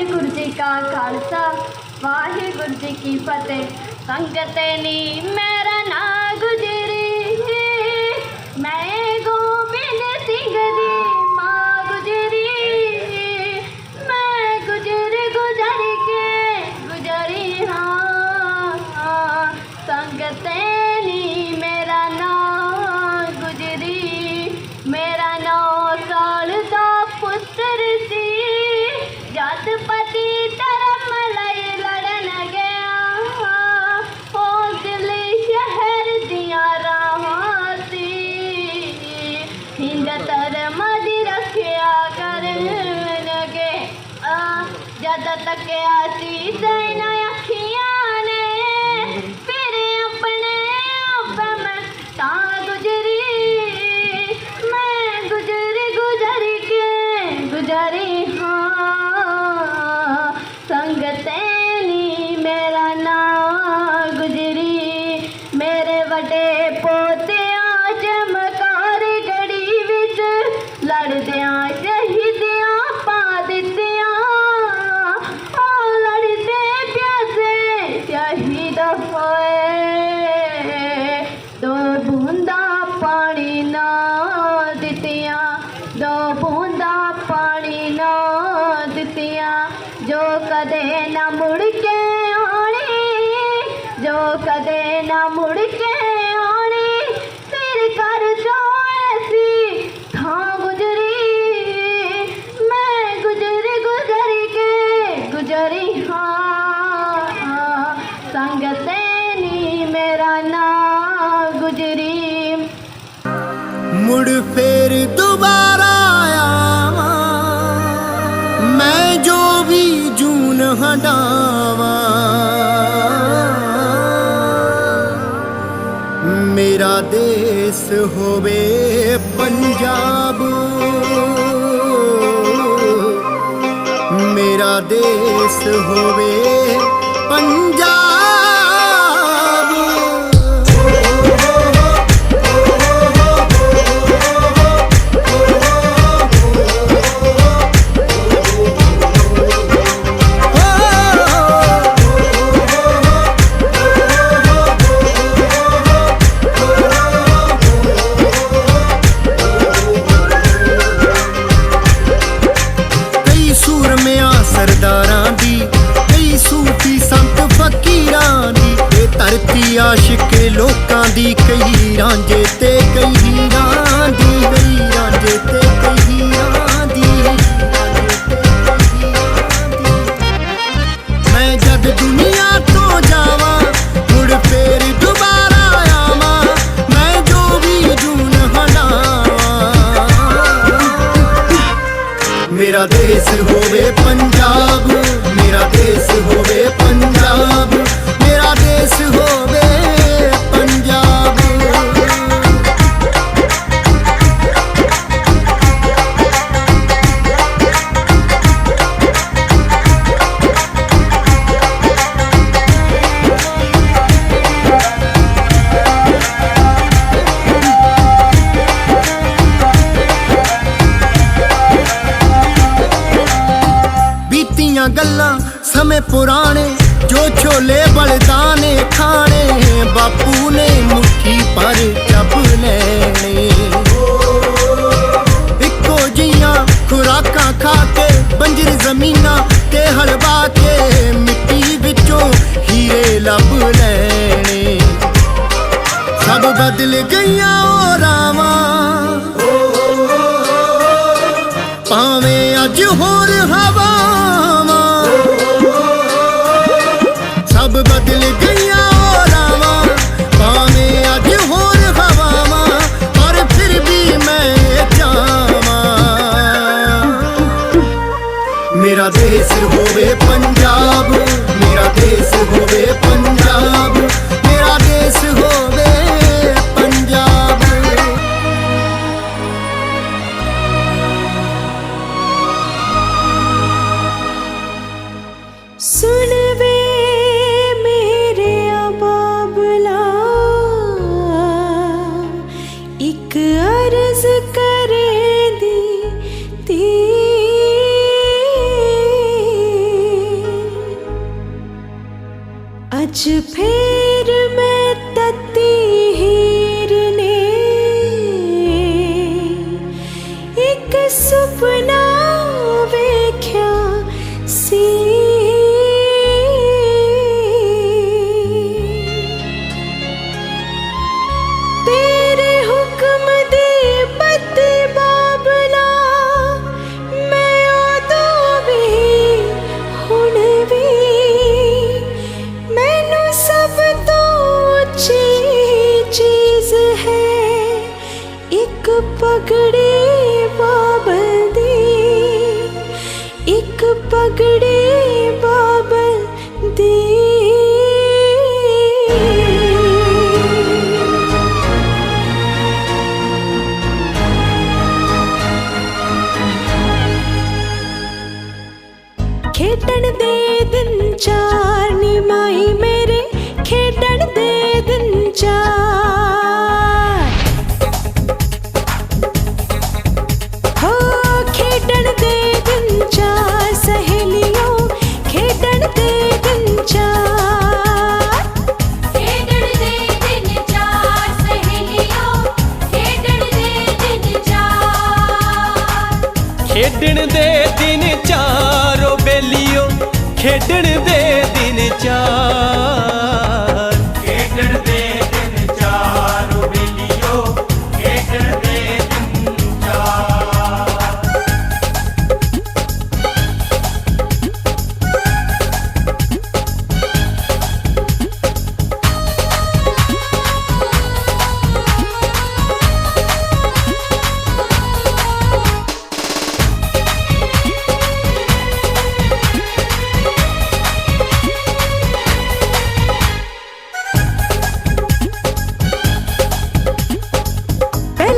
ਵਾਹਿਗੁਰੂ ਜੀ ਕਾ ਖਾਲਸਾ ਵਾਹਿਗੁਰੂ ਜੀ ਕੀ ਫਤਿਹ। ਸੰਗਤ ਨੀ ਸੈਨੀ ਮੇਰਾ ਨਾ ਗੁਜਰੀ। ਮੁੜ ਫੇਰ ਦੁਬਾਰਾ ਆਵਾਂ। ਮੈਂ ਜੋ ਵੀ ਜੂਨ ਹਟਾਵਾਂ ਮੇਰਾ ਦੇਸ ਹੋਵੇ ਪੰਜਾਬ। ਮੇਰਾ ਦੇਸ ਹੋਵੇ ਪੰਜਾਬ। ਗੱਲਾਂ ਸਮੇਂ ਪੁਰਾਣੇ, ਜੋ ਛੋਲੇ ਬਲਦਾਨੇ ਖਾਣੇ। ਬਾਪੂ ਨੇ ਮੁੱਠੀ ਪਰ ਚੱਬ ਲੈਣੇ। ਇੱਕੋ ਜੀਆਂ ਖੁਰਾਕਾਂ ਖਾ ਕੇ, ਬੰਜਰ ਜ਼ਮੀਨਾਂ ਤੇ ਹਲਵਾ ਕੇ, ਮਿੱਟੀ ਵਿੱਚੋਂ ਹੀਰੇ ਲੱਭ ਲੈਣੇ। ਸਭ ਬਦਲ ਗਈਆਂ ਉਹ ਰਾਵਾਂ। ਭਾਵੇਂ ਅੱਜ ਹੋਰ ਹਵਾ ਮੇਰਾ ਦੇਸ਼ ਹੋਵੇ ਪੰਜਾਬ ਮੇਰਾ ਦੇਸ਼ ਹੋਵੇ ਪੰਜਾਬ। ਇੱਕ ਪਗੜੀ ਬਾਬਲ ਦੀ ਇੱਕ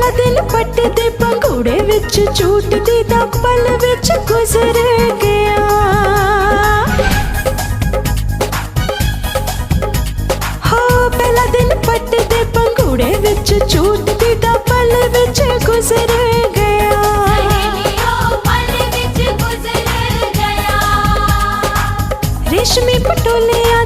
ਪਹਿਲਾ ਦਿਨ ਪੱਟੇ ਦੇ ਪੰਘੂੜੇ ਵਿੱਚ, ਝੂਟਦੀ ਦਾ ਪਲ ਵਿੱਚ ਗੁਜ਼ਰ ਗਿਆ। ਹੋ, ਪਹਿਲਾ ਦਿਨ ਪੱਟੇ ਦੇ ਪੰਘੂੜੇ ਵਿੱਚ, ਝੂਟਦੀ ਦਾ ਪਲ ਵਿੱਚ ਗੁਜ਼ਰ ਗਿਆ। ਸਹੇਲੀਓ ਪਲ ਵਿੱਚ ਗੁਜ਼ਰ ਗਿਆ ਰੇਸ਼ਮੀ ਪਟੋਲਿਆਂ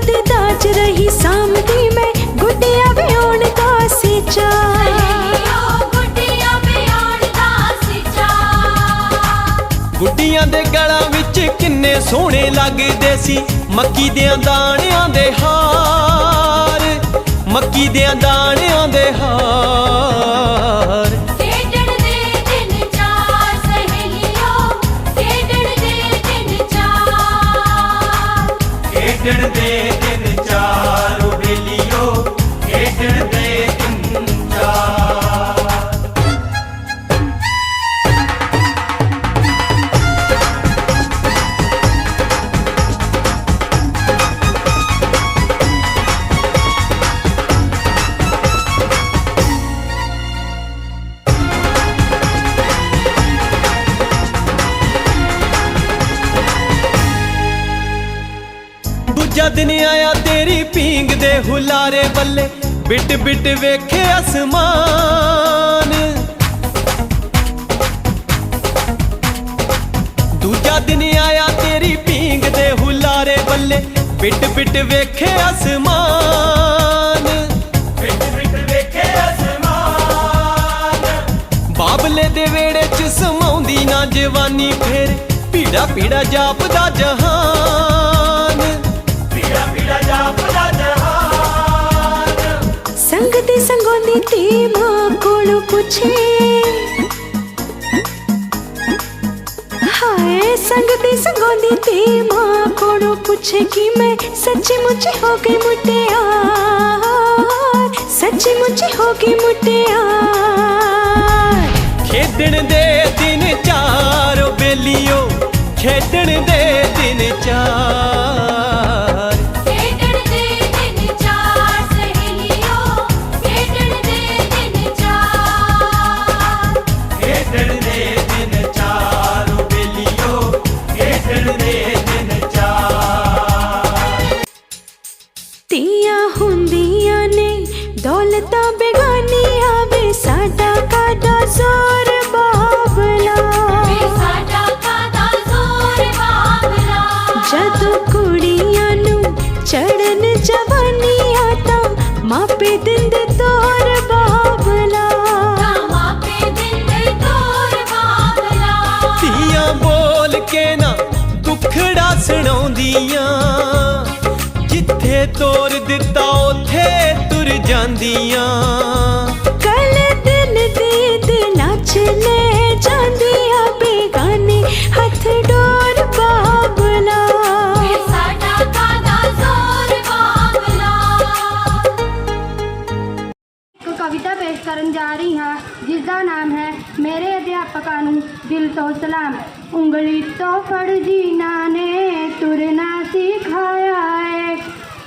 ਗੁੱਡੀਆਂ ਦੇ ਗਲਾਂ ਵਿੱਚ ਕਿੰਨੇ ਸੋਹਣੇ ਲੱਗਦੇ ਸੀ। ਮੱਕੀ ਦੇ ਦਾਣਿਆਂ ਦੇ ਹਾਰ ਮੱਕੀ ਦੇ ਦਾਣਿਆਂ ਦੇ ਹਾਰ। ਖੇਡਣ ਦੇ ਬਿਟ ਵੇਖੇ ਅਸਮਾਨ। ਦੂਜਾ ਦਿਨ ਆਇਆ ਤੇਰੀ ਪੀਂਗ ਦੇ ਹੁਲਾਰੇ ਬੱਲੇ, ਬਿਟ ਬਿਟ ਵੇਖੇ ਅਸਮਾਨ। ਵਿੱਚ ਵਿੱਚ ਵੇਖੇ ਅਸਮਾਨ ਬਾਬਲੇ ਦੇ ਵੇੜੇ ਚ ਸਮਾਉਂਦੀ ਨਾ ਜਵਾਨੀ ਫੇਰ ਪੀੜਾ ਪੀੜਾ ਜਾਪਦਾ ਜਹਾਨ। ਪੀੜਾ ਪੀੜਾ ਜਾਪਦਾ ਸੰਗਤੀ ਸੰਗੋਂਦੀ ਤੀ ਮਾਂ ਕੋਲੋਂ ਪੁੱਛੇ ਹਾਏ ਸੰਗਤੀ ਸੰਗੋਂਦੀ ਤੀ ਮਾਂ ਕੋਲੋਂ ਪੁੱਛੇ ਕਿ ਮੈਂ ਸੱਚੀ ਮੁੱਚੀ ਹੋ ਗਈ ਮੁਟਿਆਰ ਸੱਚੀ ਮੁੱਚੀ ਹੋ ਗਈ ਮੁਟਿਆਰ ਖੇਡਣ ਦੇ ਦਿਨ ਚਾਰ ਬੇਲੀਓ ਖੇਡਣ ਤਾਂ ਬੇਗਾਨੀ ਆਵੇ ਸਾਡਾ ਕਾਦਾ ਜ਼ੋਰ ਬਾਬਲਾ ਵੇ ਸਾਡਾ ਕਾਦਾ ਜ਼ੋਰ ਬਾਬਲਾ ਜਦੋਂ ਕੁੜੀਆਂ ਨੂੰ ਚੜਨ ਜਵਾਨੀ ਆ ਤਾਂ ਮਾਪੇ ਦਿੰਦੇ ਤੋਰ ਬਾਬਲਾ ਤਾਂ ਮਾਪੇ ਦਿੰਦੇ ਤੋਰ ਬਾਬਲਾ ਧੀਆਂ ਬੋਲ ਕੇ ਨਾ ਦੁਖੜਾ ਸੁਣਾਉਂਦੀਆਂ। ਜਿੱਥੇ ਤੋਰ ਦਿੱਤਾ ਉਥੇ ਜਾਂਦੀਆਂ। ਕੱਲ ਦਿਨ ਦੇ ਦੇ ਨਾਚ ਲੈ ਜਾਂਦੀਆਂ ਬੇਗਾਨੇ ਹੱਥ ਡੋਰ ਬਾਬਲਾ। ਸਾਡਾ ਕਾਦਾ ਜ਼ੋਰ ਬਾਬਲਾ। ਇੱਕ ਕਵਿਤਾ ਪੇਸ਼ ਕਰਨ ਜਾ ਰਹੀ ਹਾਂ ਜਿਸ ਦਾ ਨਾਮ ਹੈ ਮੇਰੇ ਅਧਿਆਪਕਾਂ ਨੂੰ ਦਿਲ ਤੋਂ ਸਲਾਮ। ਉਂਗਲੀ ਤੋਂ ਫੜ ਜੀਨਾ ਨੇ ਤੁਰਨਾ ਸਿਖਾਇਆ ਏ।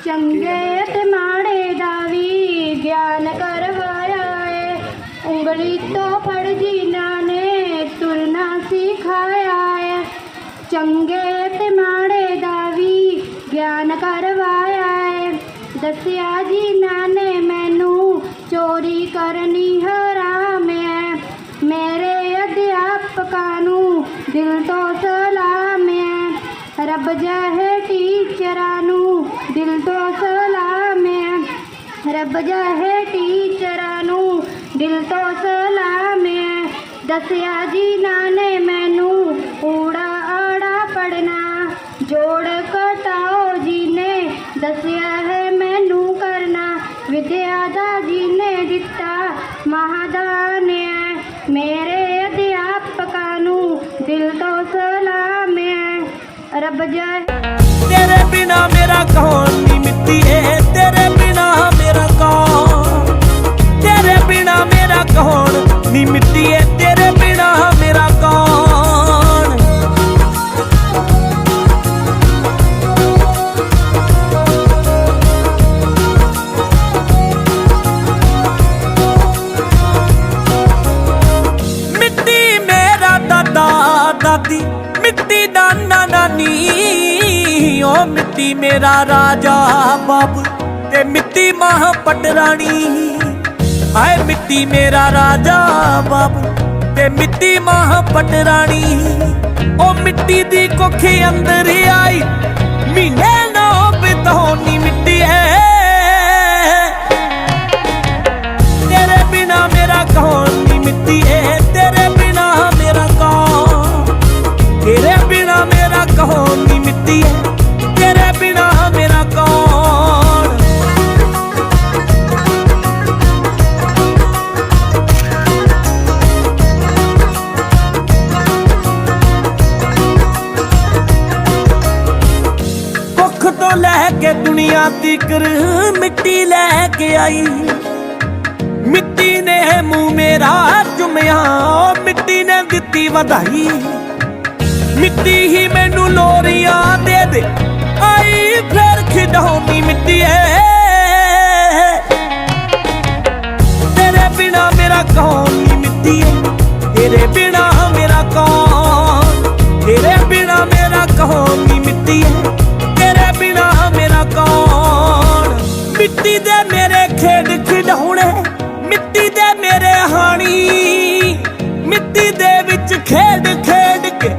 ਚੰਗੇ ਤੇ ਮਾੜੇ ਦਾ ਵੀ ਗਿਆਨ ਕਰਵਾਇਆ ਏ। ਉਂਗਲੀ ਤੋਂ ਫੜ ਜੀਨਾ ਨੇ ਤੁਰਨਾ ਸਿਖਾਇਆ ਏ। ਚੰਗੇ ਤੇ ਮਾੜੇ ਦਾ ਵੀ ਗਿਆਨ ਕਰਵਾਇਆ ਏ। ਦੱਸਿਆ ਜੀ ਨਾਨੇ ਮੈਨੂੰ ਚੋਰੀ ਕਰਨੀ ਹਰਾਮ ਹੈ ਮੇਰੇ ਅਧਿਆਪਕਾਂ ਨੂੰ ਦਿਲ ਤੋਂ ਸਲਾਮ ਹੈ ਰੱਬ ਜਹੇ ਟੀਚਰਾਂ ਨੂੰ ਰੱਬ ਜਹੇ ਟੀਚਰਾਂ ਨੂੰ, ਦਿਲ ਤੋਂ ਸਲਾਮ ਹੈ ਦੱਸਿਆ ਜੀ ਨਾਨੇ ਮੈਨੂੰ ਊੜਾ ਆੜਾ ਪੜਨਾ ਜੋੜ ਘਟਾਓ ਜੀ ਨੇ ਦੱਸਿਆ ਹੈ ਮੈਨੂੰ ਕਰਨਾ, ਵਿਦਿਆ ਦਾ ਜੀ ਨੇ ਦਿੱਤਾ, ਮਹਾਦਾਨ ਹੈ ਮੇਰੇ ਅਧਿਆਪਕਾਂ ਨੂੰ ਦਿਲ ਤੋਂ ਸਲਾਮ ਹੈ ਰੱਬ ਜੈ ਤੇਰੇ ਬਿਨਾ ਮੇਰਾ ਕੌਣ ਨੀ ਮਿੱਤੀਏ ਤੇਰੇ ਮੇਰਾ ਕੌਣ? ਨੀ ਮਿੱਤੀਏ ਤੇਰੇ ਬਿਨਾ ਮੇਰਾ ਕੌਣ? ਮਿੱਟੀ ਮੇਰਾ ਦਾਦਾ, ਦਾਦੀ, ਮਿੱਟੀ ਨਾਨਾ ਨਾਨੀ ਓ ਮਿੱਟੀ ਮੇਰਾ ਰਾਜਾ ਬਾਬੂ ਤੇ ਮਿੱਟੀ ਮਾਂ ਪਟਰਾਣੀ ਹਾਏ ਮਿੱਟੀ ਮੇਰਾ ਰਾਜਾ ਬਾਬੂ ਤੇ ਮਿੱਟੀ ਮਾਂ ਪਟਰਾਣੀ ਉਹ ਮਿੱਟੀ ਦੀ ਕੁੱਖ ਅੰਦਰ ਆਈ, ਮਹੀਨੇ ਨਾ ਬਿਤੋਨੀ ਮਿੱਟੀ ਹੈ ਤੇਰੇ ਬਿਨਾ ਮੇਰਾ ਕੌਣ ਤੀਕਰ ਮਿੱਟੀ ਲੈ ਕੇ ਆਈ। ਮਿੱਟੀ ਨੇ ਮੂੰਹ ਮੇਰਾ ਚੁੰਮਿਆ ਮਿੱਟੀ ਨੇ ਦਿੱਤੀ ਵਧਾਈ। ਮਿੱਟੀ ਹੀ ਮੈਨੂੰ ਲੋਰੀਆਂ ਦੇ ਦੇ। ਆਈ ਫੇਰ ਖਿਡਾਉਣੀ ਮਿੱਟੀ ਏ। ਮਿੱਟੀ ਦੇ ਮੇਰੇ ਖੇਡ ਖਿਡਾਉਣੇ ਮਿੱਟੀ ਦੇ ਮੇਰੇ ਹਾਣੀ। ਮਿੱਟੀ ਦੇ ਵਿੱਚ ਖੇਡ ਖੇਡ ਕੇ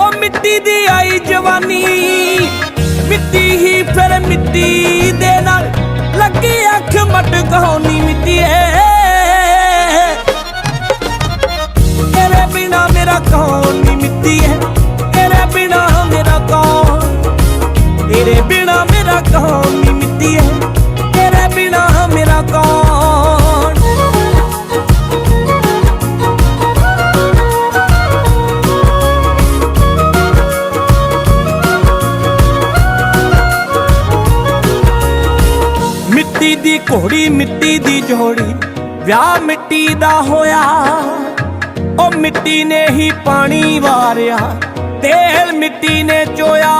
ਉਹ ਮਿੱਟੀ ਦੀ ਆਈ ਜਵਾਨੀ। ਮਿੱਟੀ ਹੀ ਫਿਰ ਮਿੱਟੀ ਦੇ ਨਾਲ ਲੱਗੀ ਅੱਖ ਮਟਕਾਉਣੀ ਮਿੱਟੀ ਏ। ਤੇਰੇ ਬਿਨਾ ਮੇਰਾ ਕੌਣ ਨੀ ਮਿੱਟੀ ਹੈ ਤੇਰੇ ਬਿਨਾ ਮੇਰਾ ਕੌਣ, ਤੇਰੇ ਬਿਨਾ ਮੇਰਾ ਕੌਣ ਨੀ ਮਿੱਟੀ ਹੈ ਬਿਨਾ ਮੇਰਾ ਕੌਣ? ਮਿੱਟੀ ਦੀ ਘੋੜੀ, ਮਿੱਟੀ ਦੀ ਜੋੜੀ, ਵਿਆਹ ਮਿੱਟੀ ਦਾ ਹੋਇਆ। ਉਹ ਮਿੱਟੀ ਨੇ ਹੀ ਪਾਣੀ ਵਾਰਿਆ, ਤੇਲ ਮਿੱਟੀ ਨੇ ਚੋਇਆ।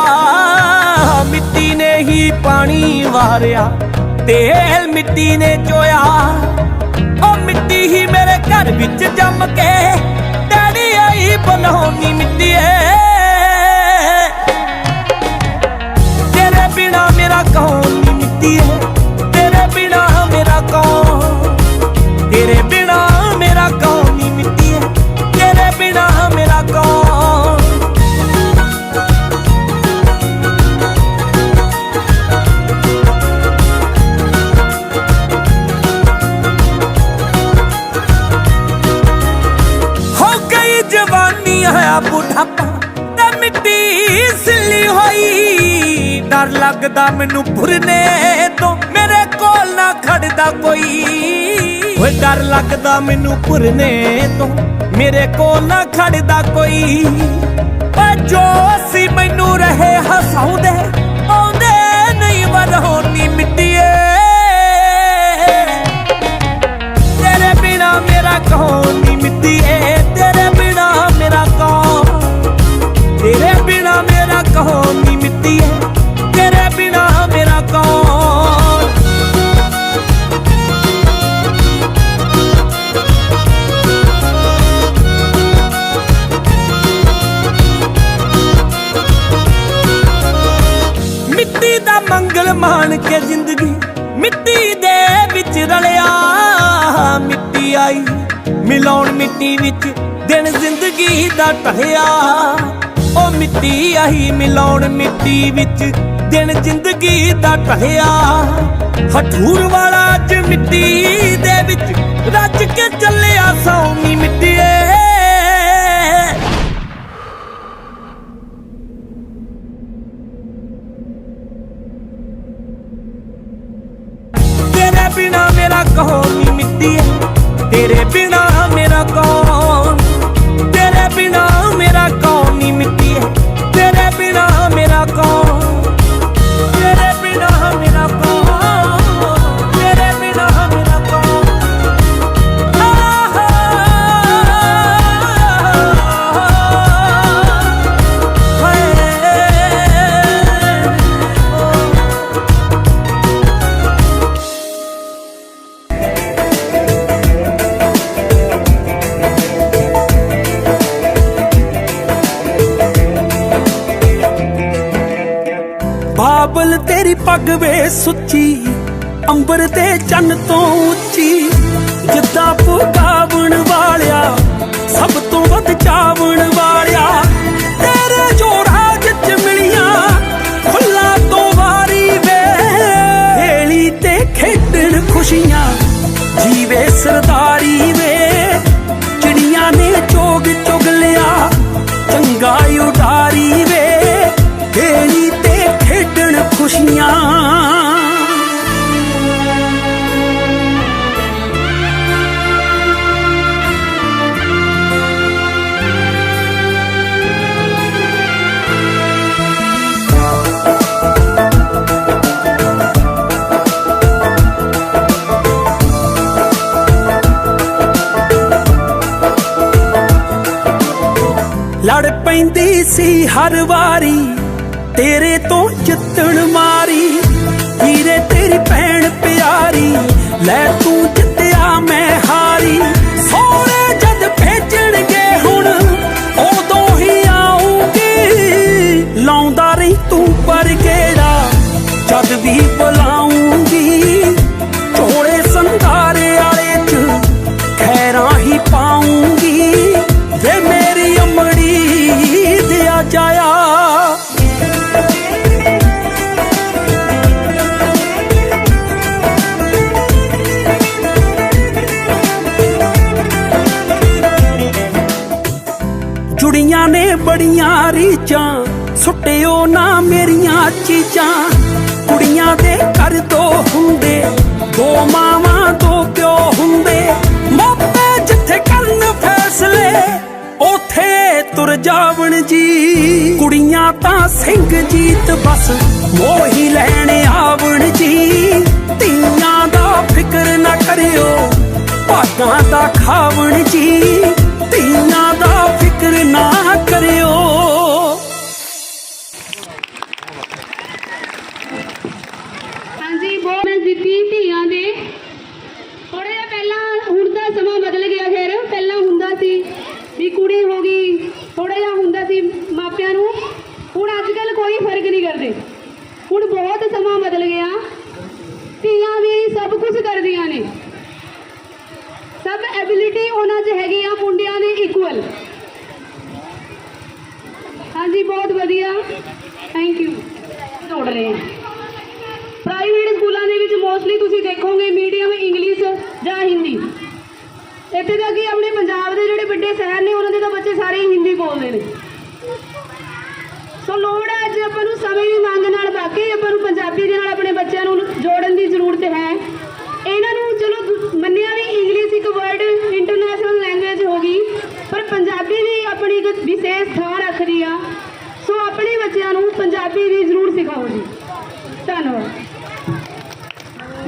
ਮਿੱਟੀ ਨੇ ਹੀ ਪਾਣੀ ਵਾਰਿਆ। ਤੇਲ ਮਿੱਟੀ ਨੇ ਚੋਇਆ। ਉਹ ਮਿੱਟੀ ਹੀ ਮੇਰੇ ਘਰ ਵਿੱਚ ਜੰਮ ਕੇ ਡੈਡੀ ਆਈ ਬਣਾਉਣੀ ਮਿੱਟੀ ਏ ਤੇਰੇ ਬਿਨਾ ਮੇਰਾ ਕੌਣ ਮਿੱਟੀ ਹੈ ਆਇਆ ਬੁਢਾਪਾ ਤੇ ਮਿੱਟੀ ਸਿੱਲੀ ਹੋਈ। ਡਰ ਲੱਗਦਾ ਮੈਨੂੰ ਫੁਰਨੇ ਤੋਂ, ਮੇਰੇ ਕੋਲ ਨਾ ਖੜਦਾ ਕੋਈ। ਓਏ ਡਰ ਲੱਗਦਾ ਮੈਨੂੰ ਫੁਰਨੇ ਤੋਂ, ਮੇਰੇ ਕੋਲ ਨਾ ਖੜਦਾ ਕੋਈ। ਓ ਜੋ ਸੀ ਮੈਨੂੰ ਰਹੇ ਹਸਾਉਂਦੇ, ਆਉਂਦੇ ਨਹੀਂ ਵਰਹੋਨੀ ਮਿੱਟੀਏ। ਤੇਰੇ ਬਿਨਾ ਮੇਰਾ ਕੌਣ ਨਹੀਂ ਏ ਤੇਰੇ ਮਿੱਟੀ ਦਾ ਮੰਗਲ ਮਾਣ ਕੇ ਜ਼ਿੰਦਗੀ ਮਿੱਟੀ ਦੇ ਵਿੱਚ ਰਲਿਆ। ਮਿੱਟੀ ਆਈ, ਮਿਲਾਉਣ ਮਿੱਟੀ ਵਿੱਚ ਦਿਨ ਜ਼ਿੰਦਗੀ ਦਾ ਟਹਿਆ ਉਹ ਮਿੱਟੀ ਆਈ, ਮਿਲਾਉਣ ਮਿੱਟੀ ਵਿੱਚ ਦਿਨ ਜ਼ਿੰਦਗੀ ਦਾ ਟਹਿਆ ਹਠੂਰ ਵਾਲਾ ਅੱਜ ਮਿੱਟੀ ਦੇ ਵਿੱਚ ਰੱਜ ਕੇ ਚੱਲਿਆ ਸੌਮੀ ਮਿੱਟੀਏ ਸੁੱਚੀ ਅੰਬਰ ਤੇ ਪੈਂਦੀ ਸੀ ਹਰ ਵਾਰੀ ਤੇਰੇ ਤੋਂ ਜਿੱਤਣ ਮਾਰੀ ਹੀਰੇ ਤੇਰੀ ਭੈਣ ਪਿਆਰੀ ਲੈ ਬੜੀਆਂ ਰੀਚਾਂ ਸੁੱਟਿਓ ਨਾ ਮੇਰੀਆਂ ਚੀਜ਼ਾਂ। ਕੁੜੀਆਂ ਦੇ ਘਰ ਦੋ ਹੁੰਦੇ, ਦੋ ਮਾਵਾਂ, ਦੋ ਪਿਓ ਹੁੰਦੇ। ਮਾਪੇ ਜਿੱਥੇ ਕਰਨ ਫੈਸਲੇ, ਉਥੇ ਤੁਰ ਜਾਵਣ ਜੀ। ਕੁੜੀਆਂ ਤਾਂ ਸਿੰਘ ਜੀਤ ਬਸ, ਮੋਹੀ ਲੈਣ ਆਵਣ ਜੀ। ਤੀਆਂ ਦਾ ਫਿਕਰ ਨਾ ਕਰਿਓ, ਭਾਗਾਂ ਦਾ ਖਾਵਣ ਜੀ। ਤੀਆਂ ਦਾ ਫਿਕਰ ਨਾ ਕਰਿਓ। ਪੰਜਾਬੀ ਦੀ ਜ਼ਰੂਰ ਸਿਖਾਓ ਜੀ। ਧੰਨਵਾਦ।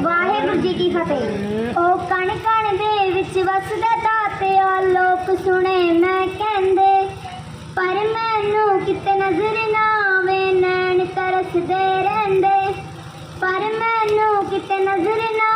ਵਾਹਿਗੁਰੂ ਜੀ ਕੀ ਫਤਿਹ। ਉਹ ਕਣ ਕਣ ਦੇ ਵਿੱਚ ਵਸਦਾ ਦਾਤੇ ਆ ਲੋਕ ਸੁਣੇ ਮੈਂ ਕਹਿੰਦੇ, ਪਰ ਮੈਨੂੰ ਕਿਤੇ ਨਜ਼ਰ ਨਾ ਆਵੇ, ਨੈਣ ਤਰਸਦੇ ਰਹਿੰਦੇ। ਪਰ ਮੈਨੂੰ ਕਿਤੇ ਨਜ਼ਰ ਨਾ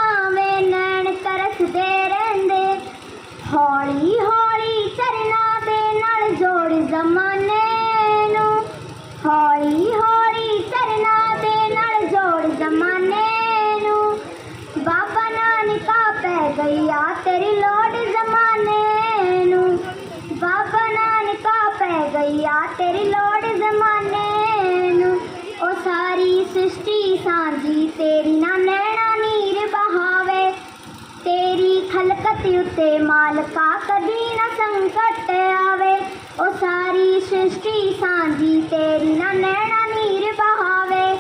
ਤੇਰੀ ਲੋੜ ਜ਼ਮਾਨੇ ਨੂੰ। ਉਹ ਸਾਰੀ ਸ੍ਰਿਸ਼ਟੀ ਸਾਂਝੀ, ਤੇਰੀ ਨਾ ਨੈਣਾ ਨੀਰ ਬਹਾਵੇ। ਤੇਰੀ ਖਲਕਤ ਉਤੇ ਮਾਲਕਾ ਕਦੀ ਨਾ ਸੰਕਟ ਆਵੇ। ਉਹ ਸਾਰੀ ਸ੍ਰਿਸ਼ਟੀ ਸਾਂਝੀ, ਤੇਰੀ ਨਾ ਨੈਣਾ ਨੀਰ ਬਹਾਵੇ।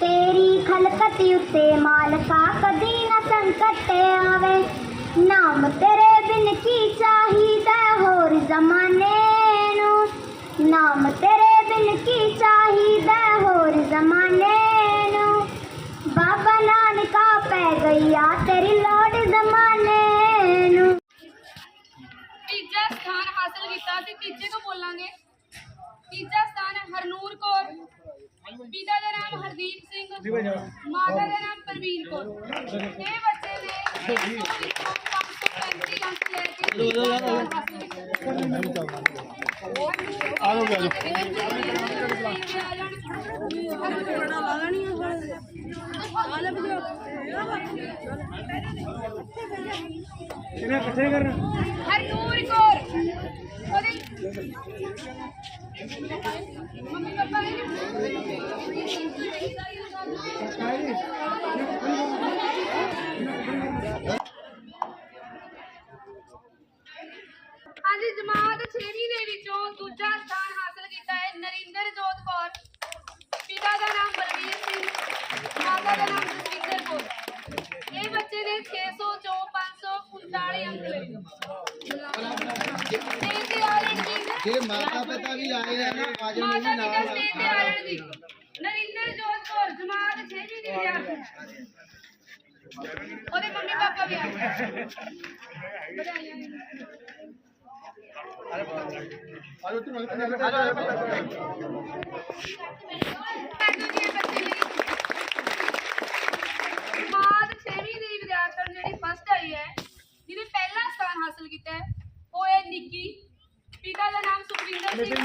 ਤੇਰੀ ਖਲਕਤ ਉਤੇ ਮਾਲਕਾ ਕਦੀ ਨਾ ਸੰਕਟ ਆਵੇ। ਨਾਮ ਤੇਰੇ ਬਿਨ ਕੀ ਚਾਹੀਦਾ, ਹੋਰ ਜ਼ਮਾਨੇ ਨਾਮ ਤੇਰੇ ਬਿਨ ਕੀ ਚਾਹੀਦਾ ਹੋਰ ਜ਼ਮਾਨੇ ਨੂੰ? ਬਾਬਾ ਨਾਨਕਾ ਪੈ ਗਈ ਆ ਤੇਰੀ ਲੋੜ ਜ਼ਮਾਨੇ ਨੂੰ। ਤੀਜਾ ਸਥਾਨ ਹਾਸਲ ਕੀਤਾ ਸੀ ਤੀਜੇ ਤੋਂ ਬੋਲਾਂਗੇ। ਤੀਜਾ ਸਥਾਨ ਹਰਨੂਰ ਕੌਰ। ਪਿਤਾ ਦਾ ਨਾਮ ਹਰਦੀਪ ਸਿੰਘ। ਮਾਤਾ ਦਾ ਨਾਮ ਪ੍ਰਵੀਨ ਕੌਰ। ਇਹ ਬੱਚੇ ਨੇ। 100 ਵਿੱਚੋਂ 535 ਅੰਕ ਲੈ ਕੇ ਤੀਜਾ ਸਥਾਨ ਹਾਸਲ ਕੀਤਾ ਆ ਲੋ ਹਰਨੂਰ ਕੌਰ। ਉਹਦੇ ਮੰਮੀ ਪਾਪਾ ਹਾਂਜੀ ਜਮਾਤ 6ਵੀਂ ਦੇ ਵਿੱਚੋਂ ਦੂਜਾ ਸਥਾਨ ਹਾਸਲ ਕੀਤਾ ਹੈ ਨਰਿੰਦਰ ਜੋਤ ਕੌਰ। ਪਿਤਾ ਦਾ ਨਾਮ ਬਲਵੀਰ ਸਿੰਘ ਮਾਤਾ ਦਾ ਨਾਮ ਜਸਵਿੰਦਰ ਕੌਰ। ਇਹ ਬੱਚੇ ਨੇ 600 ਚੋਂ 539 ਅੰਕ ਲਏ। ਤੇ ਤੇ ਜੀ ਜੇ ਮਾਤਾ ਪਿਤਾ ਵੀ ਆਏ ਆ ਨਾ ਵੀ ਪਿਤਾ ਨਾਲ ਤੇ ਤੇ ਆਰਨ ਜੀ ਨਰਿੰਦਰ ਜੋਤ ਕੌਰ ਜਮਾਤ 6ਵੀਂ ਦੀ ਵਿਦਿਆਰਥੀ ਉਹਦੇ ਮੰਮੀ ਪਾਪਾ ਵੀ ਆਏ ਵਧਾਈਆਂ। ਆਜੋ ਤੂੰ ਨਾਲ ਮਾਦ 6ਵੀਂ ਦੀ ਵਿਦਿਆਰਥਣ ਜਿਹੜੀ ਫਸਟ ਆਈ ਹੈ ਜਿਹਨੇ ਪਹਿਲਾ ਸਥਾਨ ਹਾਸਲ ਕੀਤਾ ਹੈ ਉਹ ਹੈ ਨਿੱਕੀ ਪਿਤਾ ਦਾ ਨਾਮ ਸੁਖਵਿੰਦਰ ਸਿੰਘ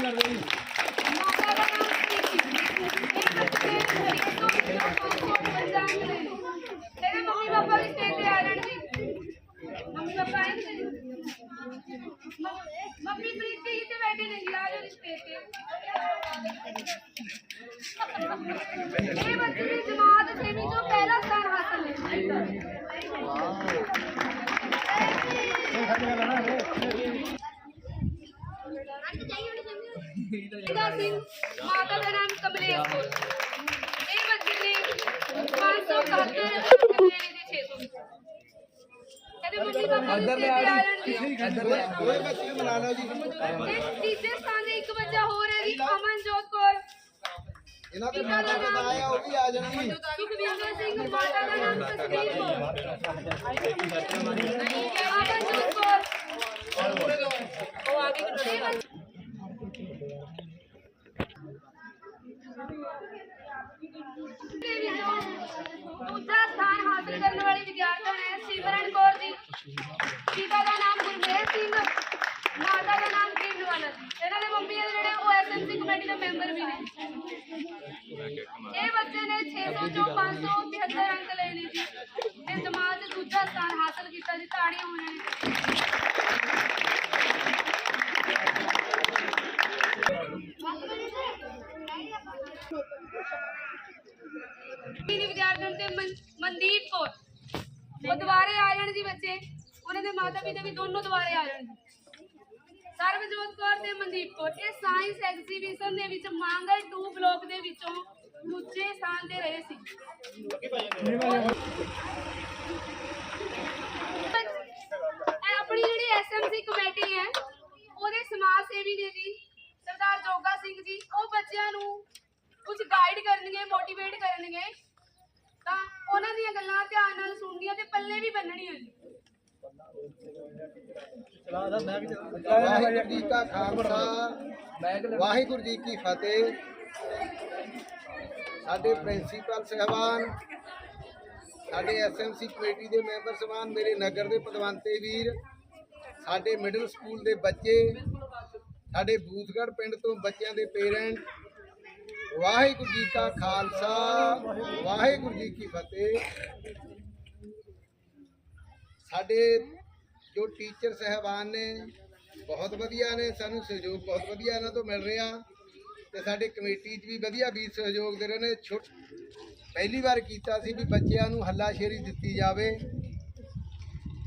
ਮਾਤਾ ਦਾ ਨਾਮ ਪ੍ਰੀਤੀ ਇਹ ਬੱਚੇ ਇੱਕ ਤੋਂ ਪੰਜਾਹ ਮਿਲੇ ਤੇਰੇ ਮੰਮੀ ਪਾਪਾ ਵੀ ਸਟੇਜ ਤੇ ਆ ਜਾਣ ਜੀ ਮੰਮੀ ਪਾਪਾ ਆਏ ਨੇ ਤੇਰੇ? ਮੰਮ- ਮੰਮੀ ਪ੍ਰੀਤੀ ਇੱਥੇ ਬੈਠੀ ਨੇ ਜੀ ਆ ਜਾਓ ਸਟੇਜ ਤੇ ਇਹ ਬੱਚੇ ਨੇ ਜਮਾਤ ਛੇਵੀਂ ਤੋਂ ਪਹਿਲਾ ਸਥਾਨ ਹਾਸਲ ਕੀਤਾ ਪਿਤਾ ਸਿੰਘ ਮਾਤਾ ਦਾ ਨਾਮ ਕਮਲੇਸ਼ ਕੌਰ ਇਹ ਬੱਚੇ ਨੇ 571 ਕਮਲੇ ਦੇ 600 ਇਹਦੇ ਮੰਮੀ ਪਾਪਾ ਇੱਧਰ ਲੈ ਆੜੀ ਇੱਧਰ ਲੈ ਓਏ ਬੱਚੇ ਬੁਲਾ ਲਓ ਜੀ। ਤੀਜੇ ਸਥਾਨ ਤੇ ਇੱਕ ਬੱਚਾ ਹੋਰ ਹੈ ਜੀ ਅਮਨਜੋਤ ਕੌਰ। ਇਹਨਾਂ ਦੇ ਮਾਤਾ ਪਿਤਾ ਆਏ ਆ ਉਹ ਵੀ ਆ ਜਾਣਗੇ ਸੁਖਵਿੰਦਰ ਸਿੰਘ ਮਾਤਾ ਦਾ ਨਾਮ ਸਸਦੀਪ ਕੌਰ। ਅਮਨਜੋਤ ਕੌਰ। ਉਹ ਆ ਗਈ ਦੂਜਾ ਸਥਾਨ ਹਾਸਲ ਕਰਨ ਵਾਲੀ ਵਿਦਿਆਰਥਣ ਹੈ ਸਿਮਰਨ ਕੌਰ ਜੀ ਪਿਤਾ ਦਾ ਨਾਮ ਗੁਰਮੇਲ ਸਿੰਘ ਮਾਤਾ ਦਾ ਨਾਮ ਕਿਰਨਵਾਲਾ ਜੀ ਇਹਨਾਂ ਦੇ ਮੰਮੀ ਦੇ ਜਿਹੜੇ ਉਹ ਐਸਐਮਸੀ ਕਮੇਟੀ ਦੇ ਮੈਂਬਰ ਵੀ ਨੇ ਇਹ ਬੱਚੇ ਨੇ 600 ਚੋਂ 573 ਅੰਕ ਲਏ ਨੇ ਜੀ। ਇਹ ਜਮਾਤ 'ਚ ਦੂਜਾ ਸਥਾਨ ਹਾਸਲ ਕੀਤਾ ਜੀ ਤਾੜੀਆਂ ਹੋਈਆਂ ਨੇ ਵਿਦਿਆਰਥਣ ਤੇ ਮਨਦੀਪ ਕੌਰ। ਉਹ ਦੁਬਾਰੇ ਆ ਜਾਣ ਜੀ ਬੱਚੇ। ਉਹਨਾਂ ਦੇ ਮਾਤਾ ਪਿਤਾ ਵੀ ਦੋਨੋਂ ਦੁਬਾਰੇ ਆ ਜਾਣ ਸਰਬਜੋਤ ਕੌਰ ਤੇ ਮਨਦੀਪ ਕੌਰ। ਇਹ ਸਾਇੰਸ ਐਗਜ਼ੀਬਿਸ਼ਨ ਦੇ ਵਿੱਚ ਮੰਗਲ 2 ਬਲਾਕ ਦੇ ਵਿੱਚੋਂ ਦੂਜੇ ਸਥਾਨ ਰਹੇ ਸੀ। ਆਪਣੀ ਜਿਹੜੀ ਐਸਐਮਸੀ ਕਮੇਟੀ ਹੈ, ਉਹਦੇ ਸਮਾਜ ਸੇਵੀ ਨੇ ਜੀ, ਸਰਦਾਰ ਜੋਗਾ ਸਿੰਘ ਜੀ, ਉਹ ਬੱਚਿਆਂ ਨੂੰ ਕੁਝ ਗਾਈਡ ਕਰਨਗੇ ਮੋਟੀਵੇਟ ਕਰਨਗੇ, ਤਾਂ ਉਹਨਾਂ ਦੀਆਂ ਗੱਲਾਂ ਧਿਆਨ ਨਾਲ ਸੁਣਨੀਆਂ ਤੇ ਪੱਲੇ ਵੀ ਬੰਨਣੀਆਂ ਜੀ। ਵਾਹਿਗੁਰੂ ਜੀ ਕਾ ਖਾਲਸਾ ਵਾਹਿਗੁਰੂ ਜੀ ਕੀ ਫਤਿਹ। ਸਾਡੇ ਪ੍ਰਿੰਸੀਪਲ ਸਹਿਬਾਨ, ਸਾਡੇ ਐਸਐਮਸੀ ਕਮੇਟੀ ਦੇ ਮੈਂਬਰ ਸਹਿਬਾਨ, ਮੇਰੇ ਨਗਰ ਦੇ ਪਦਵੰਤੇ ਵੀਰ, ਸਾਡੇ ਮਿਡਲ ਸਕੂਲ ਦੇ ਬੱਚੇ, ਸਾਡੇ ਬੂਥਗੜ੍ਹ ਪਿੰਡ ਤੋਂ ਬੱਚਿਆਂ ਦੇ ਪੇਰੈਂਟ, ਵਾਹਿਗੁਰੂ ਜੀ ਕਾ ਖਾਲਸਾ, ਵਾਹਿਗੁਰੂ ਜੀ ਕੀ ਫਤਿਹ। ਸਾਡੇ ਜੋ ਟੀਚਰ ਸਹਿਬਾਨ ਨੇ, ਬਹੁਤ ਵਧੀਆ ਨੇ, ਸਾਨੂੰ ਸਹਿਯੋਗ ਬਹੁਤ ਵਧੀਆ ਇਹਨਾਂ ਤੋਂ ਮਿਲ ਰਿਹਾ। ਤੇ ਸਾਡੇ ਕਮੇਟੀ 'ਚ ਵੀ ਵਧੀਆ ਵੀ ਸਹਿਯੋਗ ਦੇ ਰਹੇ ਨੇ। ਛੋਟ ਪਹਿਲੀ ਵਾਰ ਕੀਤਾ ਸੀ ਵੀ ਬੱਚਿਆਂ ਨੂੰ ਹੱਲਾਸ਼ੇਰੀ ਦਿੱਤੀ ਜਾਵੇ।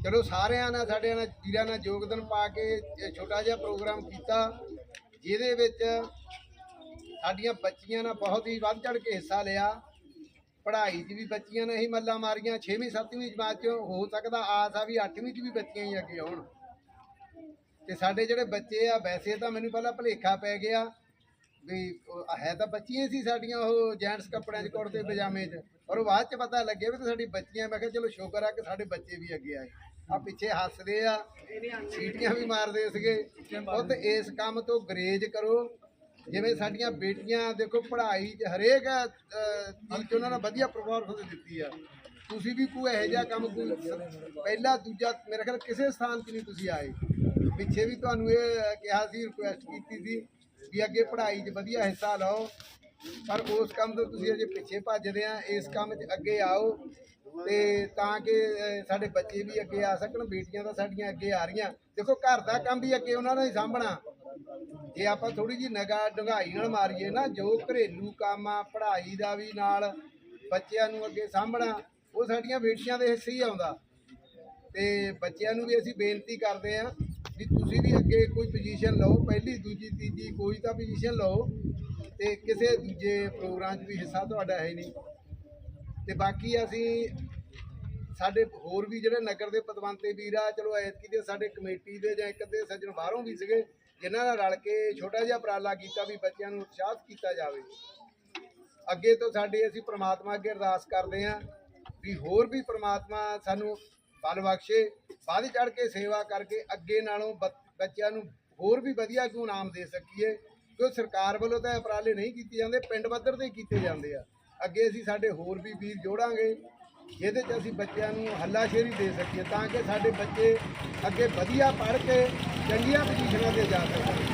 ਚਲੋ ਸਾਰਿਆਂ ਨਾਲ ਸਾਡੇ ਨਾਲ, ਵੀਰਾਂ ਨਾਲ ਯੋਗਦਾਨ ਪਾ ਕੇ ਛੋਟਾ ਜਿਹਾ ਪ੍ਰੋਗਰਾਮ ਕੀਤਾ, ਜਿਹਦੇ ਵਿੱਚ ਸਾਡੀਆਂ ਬੱਚੀਆਂ ਨੇ ਬਹੁਤ ਹੀ ਵੱਧ ਚੜ ਕੇ ਹਿੱਸਾ ਲਿਆ। ਪੜ੍ਹਾਈ 'ਚ ਵੀ ਬੱਚੀਆਂ ਨੇ ਹੀ ਮੱਲਾਂ ਮਾਰੀਆਂ। 6ਵੀਂ 7ਵੀਂ ਜਮਾਤ 'ਚ ਹੋ ਸਕਦਾ ਆਸ ਆ ਵੀ 8ਵੀਂ 'ਚ ਵੀ ਬੱਚੀਆਂ ਹੀ ਅੱਗੇ ਆਉਣ ਤੇ ਸਾਡੇ ਜਿਹੜੇ ਬੱਚੇ ਆ, ਵੈਸੇ ਤਾਂ ਮੈਨੂੰ ਪਹਿਲਾਂ ਭੁਲੇਖਾ ਪੈ ਗਿਆ। ਵੀ ਹੈ ਤਾਂ ਬੱਚੀਆਂ ਸੀ ਸਾਡੀਆਂ ਉਹ ਜੈਂਟਸ ਕੱਪੜਿਆਂ 'ਚ ਕੁੜਤੇ ਪਜਾਮੇ 'ਚ। ਪਰ ਉਹ ਬਾਅਦ 'ਚ ਪਤਾ ਲੱਗਿਆ ਵੀ ਤਾਂ ਸਾਡੀ ਬੱਚੀਆਂ ਮੈਂ ਕਿਹਾ ਚਲੋ ਸ਼ੁਕਰ ਆ ਕਿ ਸਾਡੇ ਬੱਚੇ ਵੀ ਅੱਗੇ ਆਏ। ਆ ਪਿੱਛੇ ਹੱਸਦੇ ਆ ਸੀਟੀਆਂ ਵੀ ਮਾਰਦੇ ਸੀਗੇ। ਉਹ ਤੇ ਇਸ ਕੰਮ ਤੋਂ ਗਰੇਜ ਕਰੋ। ਜਿਵੇਂ ਸਾਡੀਆਂ ਬੇਟੀਆਂ ਦੇਖੋ ਪੜ੍ਹਾਈ 'ਚ ਹਰੇਕ ਅਹ, 'ਚ ਉਹਨਾਂ ਨੇ ਵਧੀਆ ਪਰਫਾਰਮੈਂਸ ਦਿੱਤੀ ਆ। ਤੁਸੀਂ ਵੀ ਕੋਈ ਇਹੋ ਜਿਹਾ ਕੰਮ ਕੋਈ ਸ- ਪਹਿਲਾ ਦੂਜਾ ਮੇਰੇ ਖਿਆਲ ਕਿਸੇ ਸਥਾਨ 'ਚ ਨਹੀਂ ਤੁਸੀਂ ਆਏ। ਪਿੱਛੇ ਵੀ ਤੁਹਾਨੂੰ ਇਹ ਕਿਹਾ ਸੀ ਰਿਕੁਐਸਟ ਕੀਤੀ ਸੀ ਵੀ ਅੱਗੇ ਪੜ੍ਹਾਈ 'ਚ ਵਧੀਆ ਹਿੱਸਾ ਲਓ, ਪਰ ਉਸ ਕੰਮ ਤੋਂ ਤੁਸੀਂ ਅਜੇ ਪਿੱਛੇ ਭੱਜਦੇ ਆ, ਇਸ ਕੰਮ 'ਚ ਅੱਗੇ ਆਓ ਤੇ ਤਾਂ ਕਿ ਸਾਡੇ ਬੱਚੇ ਵੀ ਅੱਗੇ ਆ ਸਕਣ, ਬੇਟੀਆਂ ਤਾਂ ਸਾਡੀਆਂ ਅੱਗੇ ਆ ਰਹੀਆਂ। ਦੇਖੋ, ਘਰ ਦਾ ਕੰਮ ਵੀ ਅੱਗੇ ਉਹਨਾਂ ਨੇ ਹੀ ਸਾਂਭਣਾ। ਜੇ ਆਪਾਂ ਥੋੜੀ ਜੀ ਨਗਾ ਡੰਗਾਈ ਨਾਲ ਮਾਰੀਏ ਨਾ, ਜੋ ਘਰੇਲੂ ਕੰਮ ਆ, ਪੜ੍ਹਾਈ ਦਾ ਵੀ ਨਾਲ ਬੱਚਿਆਂ ਨੂੰ ਅੱਗੇ ਸਾਂਭਣਾ, ਉਹ ਸਾਡੀਆਂ ਬੇਟੀਆਂ ਦੇ ਹਿੱਸੇ ਹੀ ਆਉਂਦਾ। ਤੇ ਬੱਚਿਆਂ ਨੂੰ ਵੀ ਅਸੀਂ ਬੇਨਤੀ ਕਰਦੇ ਆ ਵੀ ਤੁਸੀਂ ਵੀ ਅੱਗੇ ਕੋਈ ਪੋਜੀਸ਼ਨ ਲਓ, ਪਹਿਲੀ, ਦੂਜੀ, ਤੀਜੀ, ਕੋਈ ਤਾਂ ਪੋਜੀਸ਼ਨ ਲਓ, ਤੇ ਕਿਸੇ ਦੂਜੇ ਪ੍ਰੋਗਰਾਮ 'ਚ ਵੀ ਹਿੱਸਾ ਤੁਹਾਡਾ ਹੈ ਨਹੀਂ। ਤੇ ਬਾਕੀ ਅਸੀਂ ਸਾਡੇ ਹੋਰ ਵੀ ਜਿਹੜੇ ਨਗਰ ਦੇ ਪਦਵੰਤੇ ਵੀਰ ਆ, ਚਲੋ ਐਤਕੀ ਦੇ ਸਾਡੇ ਕਮੇਟੀ ਦੇ ਜਾਂ ਇੱਕ ਅੱਧੇ ਸੱਜਣ ਬਾਹਰੋਂ ਵੀ ਸੀਗੇ, ਜਿਨ੍ਹਾਂ ਨਾਲ ਰਲ ਕੇ ਛੋਟਾ ਜਿਹਾ ਉਪਰਾਲਾ ਕੀਤਾ ਵੀ ਬੱਚਿਆਂ ਨੂੰ ਉਤਸ਼ਾਹਿਤ ਕੀਤਾ ਜਾਵੇ। ਅੱਗੇ ਤੋਂ ਸਾਡੇ ਅਸੀਂ ਪ੍ਰਮਾਤਮਾ ਅੱਗੇ ਅਰਦਾਸ ਕਰਦੇ ਹਾਂ ਵੀ ਹੋਰ ਵੀ ਪ੍ਰਮਾਤਮਾ ਸਾਨੂੰ ਬਲ ਬਖਸ਼ੇ, ਵੱਧ ਚੜ ਕੇ ਸੇਵਾ ਕਰਕੇ ਅੱਗੇ ਨਾਲੋਂ ਬ- ਬੱਚਿਆਂ ਨੂੰ ਹੋਰ ਵੀ ਵਧੀਆ ਕਿਉਂ ਨਾਮ ਦੇ ਸਕੀਏ? ਕਿਉਂ ਸਰਕਾਰ ਵੱਲੋਂ ਤਾਂ ਉਪਰਾਲੇ ਨਹੀਂ ਕੀਤੇ ਜਾਂਦੇ, ਪਿੰਡ ਪੱਧਰ ਤੇ ਕੀਤੇ ਜਾਂਦੇ ਆ। ਅੱਗੇ ਅਸੀਂ ਸਾਡੇ ਹੋਰ ਵੀ ਵੀਰ ਜੋੜਾਂਗੇ, ਜਿਹਦੇ 'ਚ ਅਸੀਂ ਬੱਚਿਆਂ ਨੂੰ ਹੱਲਾਸ਼ੇਰੀ ਦੇ ਸਕੀਏ, ਤਾਂ ਕਿ ਸਾਡੇ ਬੱਚੇ ਅੱਗੇ ਵਧੀਆ ਪੜ੍ਹ ਕੇ ਚੰਗੀਆਂ ਪੋਜੀਸ਼ਨਾਂ ਤੇ ਜਾ ਸਕਣ।